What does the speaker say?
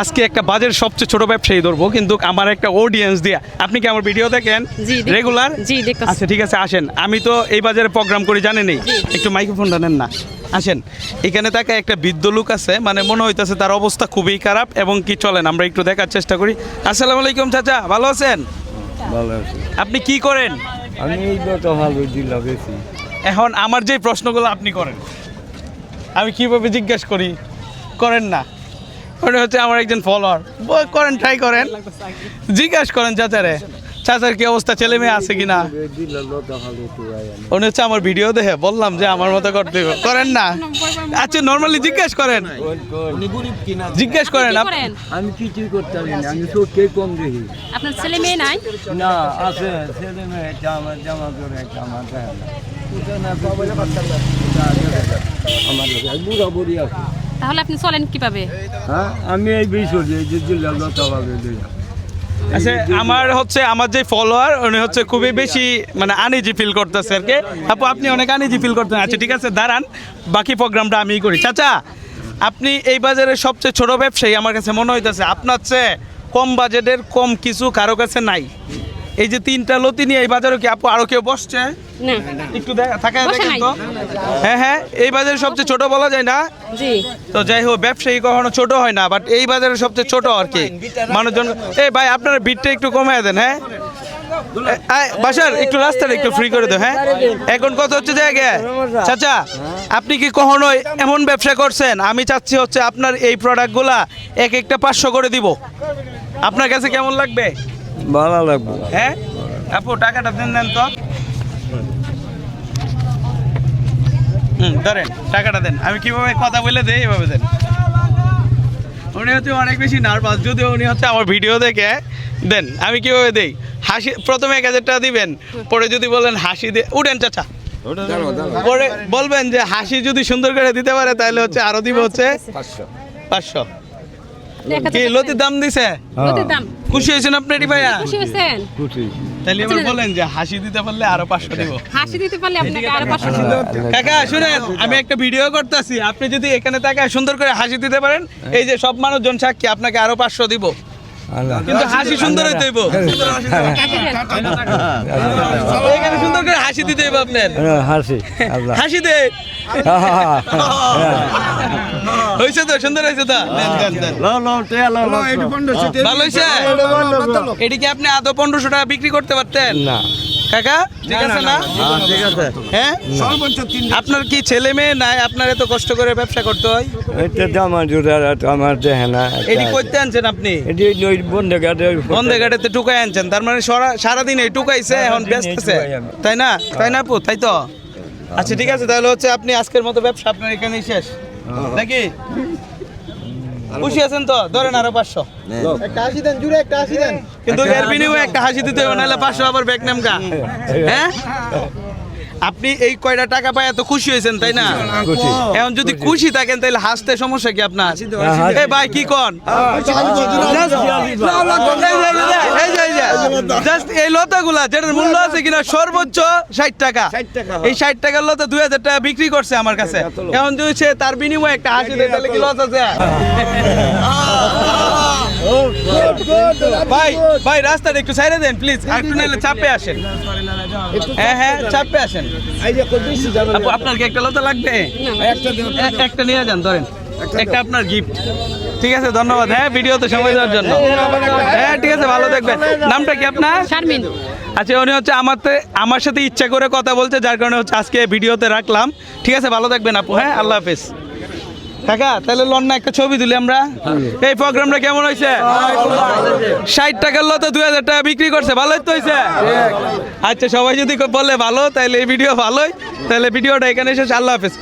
আজকে একটা বাজারের সবচেয়ে ছোট ব্যবসায়ী ধরবো কিন্তু আমার একটা অডিয়েন্স দিয়া। আপনি কি আমার ভিডিও দেখেন? রেগুলার জি, আচ্ছা ঠিক আছে আসেন। আমি তো এই বাজারে প্রোগ্রাম করি জানেনই একটু মাইক্রোফোনটা নেন না। আসেন। এখানে তাকে একটা বৃদ্ধ লোক আছে মানে মনে হইতেছে তার অবস্থা খুবই খারাপ এবং কি চলেন আমরা একটু দেখার চেষ্টা করি। আসসালামু আলাইকুম চাচা ভালো আছেন? ভালো আছি। আপনি কি করেন? আমি এই তো ভালো দিলা বেশি। এখন আমার যে প্রশ্নগুলো আপনি করেন আমি কীভাবে জিজ্ঞেস করি? করেন না। মনে হচ্ছে আমার একজন ফলোয়ার করেন ট্রাই করেন। জিজ্ঞেস করেন চাচারে চাচার কি অবস্থা ছেলে মেয়ে আছে কিনা? উনি হচ্ছে আমার ভিডিও দেখে বললাম যে আমার মতো করতে করেন না? আচ্ছা নর্মালি জিজ্ঞেস করেন। জিজ্ঞেস করেন আমি কিছুই করতে পারি না আমি কম দেখি? আপনার ছেলে মেয়ে নাই? না আছে ছেলে মেয়ে আমার জামা করে আমার দেয় না ওটা বাবা বাচ্চা আমার বুড়া বুড়ি আছে। তাহলে আপনি চলেন কীভাবে? হ্যাঁ আমি এই বিষয় এই যে লতা ভালো আচ্ছা আমার হচ্ছে আমার যে ফলোয়ার উনি হচ্ছে খুবই বেশি মানে আনিজি ফিল করতেছে আর কি। আপু আপনি অনেক আনিজি ফিল করতেন আচ্ছা ঠিক আছে দাঁড়ান বাকি প্রোগ্রামটা আমিই করি। চাচা আপনি এই বাজারের সবচেয়ে ছোট ব্যবসায়ী আমার কাছে মনে হইতেছে আপনার চেয়ে কম বাজেটের কম কিছু কারও কাছে নাই। এই যে তিনটা লতি নিয়ে এই বাজারে কি আপু আরও কেউ বসছে? একটু বসে দেখেন তো। হ্যাঁ হ্যাঁ এই বাজারে সবচেয়ে ছোট বলা যায় না। তো যাই হোক ব্যবসায়ী কখনো ছোট হয় না বাট এই বাজারে সবচেয়ে ছোট আর কি। মানুষজন এই ভাই আপনারা ভিড়টা একটু কমায় দেন হ্যাঁ? বাসার একটু রাস্তাটা একটু ফ্রি করে দাও হ্যাঁ? এখন কত হচ্ছে জায়গা চাচা আপনি কি কখনো এমন ব্যবসা করছেন? আমি চাচ্ছি হচ্ছে আপনার এই প্রোডাক্টগুলা এক একটা পাঁচশো করে দিব। আপনার কাছে কেমন লাগবে? ভালো লাগবে। হ্যাঁ? আপু টাকাটা দেন দেন তো। হুম ধরেন টাকাটা দেন। আমি কীভাবে কথা বলে দেই এভাবে দেন। উনি হচ্ছে অনেক বেশি নার্ভাস যদিও উনি হচ্ছে আমার ভিডিও দেখে দেন আমি কীভাবে দেই? হাসি প্রথমে এক হাজার টাকা দিবেন পরে যদি বলেন হাসি দিয়ে উঠেন চাচা। পরে বলবেন যে হাসি যদি সুন্দর করে দিতে পারে তাহলে হচ্ছে আরও দিব হচ্ছে পাঁচশো। হাজার কি লতি দাম দিছে? দাম। খুশি হয়েছেন আপনি এটি ভাইয়া? খুশি তাহলে এবার বলেন যে হাসি দিতে পারলে আরও পাঁচশো দিব। হাসি দিতে পারলে আপনাকে আরও পাঁচশো দিব। কাকা শুনেন আমি একটা ভিডিও করতেছি। আপনি যদি এখানে তাকে সুন্দর করে হাসি দিতে পারেন এই যে সব মানুষজন সাক্ষী আপনাকে আরও পাঁচশো দিব। আল্লাহ কিন্তু হাসি সুন্দর হইতে হইব। এখানে সুন্দর করে হাসি দিতে হইব আপনার। হাসি হাসি দে। হয়েছে তো সুন্দর হইছে তো। ভালো হইছে? এটি কি আপনি আদৌ পনেরোশো টাকা বিক্রি করতে পারতেন? না। কাকা ঠিক আছে না ঠিক আছে। হ্যাঁ? আপনার কি ছেলে মেয়ে নাই? আপনার এত কষ্ট করে ব্যবসা করতে হয়? এটা জামা জোড়া আমার দেখে না এটি করতে আনছেন আপনি? এটি ওই বন্ধে গাড়ি বন্ধে ঘাটেতে টুকাই আনছেন। তার মানে সারা- সারাদিন এই টুকাইছে এখন ব্যস্ত আছে। তাই না? তাই না আপু? তাই তো? আচ্ছা ঠিক আছে তাহলে হচ্ছে আপনি আজকের মতো ব্যবসা আপনার এখানেই শেষ। নাকি? খুশি আছেন তো? ধরেন আরও পাঁচশো। কিন্তু এর বিনিময়ে একটা হাসি দিতে হবে নাহলে পাঁচশো আবার ব্যাগ নামকা হ্যাঁ? আপনি এই কয়টা টাকা পায় এত খুশি হয়েছেন তাই না এখন যদি খুশি থাকেন তাহলে হাসতে সমস্যা কি আপনার এই ভাই কি কন এই লতাগুলা যেটার মূল্য আছে কিনা সর্বোচ্চ ষাট টাকা এই ষাট টাকার লতা দুই হাজার টাকা বিক্রি করছে আমার কাছে এখন যদি সে তার বিনিময়ে একটা হাসি দেয় তাহলে কি লস আছে ভাই ভাই রাস্তাটা একটু সাইডে দেন প্লিজ একটু নাহলে চাপে আসেন হ্যাঁ হ্যাঁ চাপে আসেন। আপনার কি একটা লতা লাগবে? একটা নিয়ে যান ধরেন। একটা আপনার গিফট ঠিক আছে ধন্যবাদ। হ্যাঁ ভিডিওতে সময় দেওয়ার জন্য। হ্যাঁ ঠিক আছে ভালো দেখবেন নামটা কি আপনার? শারমিন। আচ্ছা উনি হচ্ছে আমার আমার সাথে ইচ্ছা করে কথা বলছে যার কারণে হচ্ছে আজকে ভিডিওতে রাখলাম। ঠিক আছে ভালো থাকবেন আপু। হ্যাঁ আল্লাহ হাফেজ। কাকা, তাহলে লন্না একটা ছবি তুলি আমরা। এই প্রোগ্রামটা কেমন হয়েছে? ষাট টাকার লতো দুই হাজার টাকা বিক্রি করছে, ভালোই তো হয়েছে। আচ্ছা সবাই যদি বলে ভালো, তাহলে এই ভিডিও ভালোই। তাহলে ভিডিওটা এখানে শেষ। আল্লাহ হাফেজ।